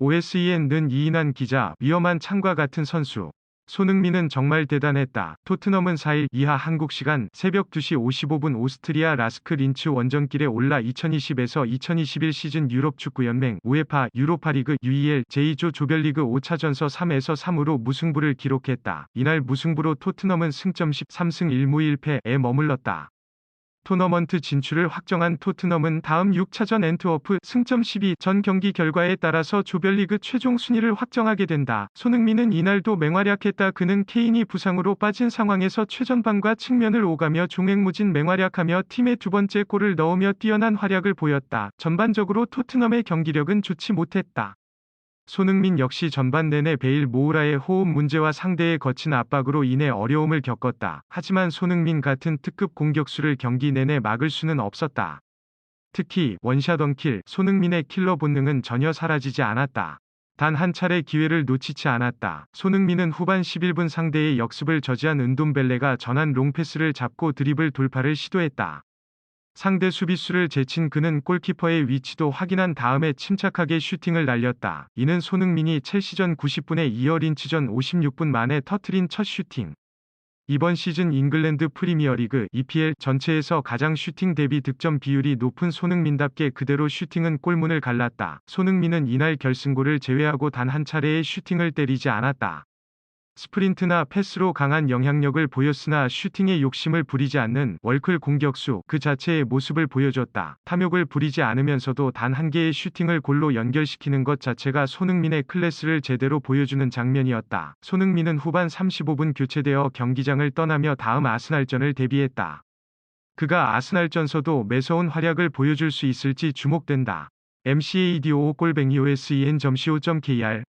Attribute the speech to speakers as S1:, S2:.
S1: OSEN는 이인환 기자, 위험한 창과 같은 선수. 손흥민은 정말 대단했다. 토트넘은 4일 이하 한국 시간 새벽 2시 55분 오스트리아 라스크 린츠 원정길에 올라 2020에서 2021 시즌 유럽 축구 연맹 우에파 유로파리그 UEL 제2조 조별리그 5차전서 3에서 3으로 무승부를 기록했다. 이날 무승부로 토트넘은 승점 13승 1무 1패에 머물렀다. 토너먼트 진출을 확정한 토트넘은 다음 6차전 엔트워프 승점 12 전 경기 결과에 따라서 조별리그 최종 순위를 확정하게 된다. 손흥민은 이날도 맹활약했다. 그는 케인이 부상으로 빠진 상황에서 최전방과 측면을 오가며 종횡무진 맹활약하며 팀의 두 번째 골을 넣으며 뛰어난 활약을 보였다. 전반적으로 토트넘의 경기력은 좋지 못했다. 손흥민 역시 전반 내내 베일 모우라의 호흡 문제와 상대의 거친 압박으로 인해 어려움을 겪었다. 하지만 손흥민 같은 특급 공격수를 경기 내내 막을 수는 없었다. 특히 원샷 원킬 손흥민의 킬러 본능은 전혀 사라지지 않았다. 단 한 차례 기회를 놓치지 않았다. 손흥민은 후반 11분 상대의 역습을 저지한 은돔벨레가 전한 롱패스를 잡고 드리블 돌파를 시도했다. 상대 수비수를 제친 그는 골키퍼의 위치도 확인한 다음에 침착하게 슈팅을 날렸다. 이는 손흥민이 첼시전 90분에 이어 린치전 56분 만에 터트린 첫 슈팅. 이번 시즌 잉글랜드 프리미어리그 EPL 전체에서 가장 슈팅 대비 득점 비율이 높은 손흥민답게 그대로 슈팅은 골문을 갈랐다. 손흥민은 이날 결승골을 제외하고 단 한 차례의 슈팅을 때리지 않았다. 스프린트나 패스로 강한 영향력을 보였으나 슈팅에 욕심을 부리지 않는 월클 공격수 그 자체의 모습을 보여줬다. 탐욕을 부리지 않으면서도 단 한 개의 슈팅을 골로 연결시키는 것 자체가 손흥민의 클래스를 제대로 보여주는 장면이었다. 손흥민은 후반 35분 교체되어 경기장을 떠나며 다음 아스날전을 대비했다. 그가 아스날전서도 매서운 활약을 보여줄 수 있을지 주목된다. MCADO 골뱅이 OSEN.co.kr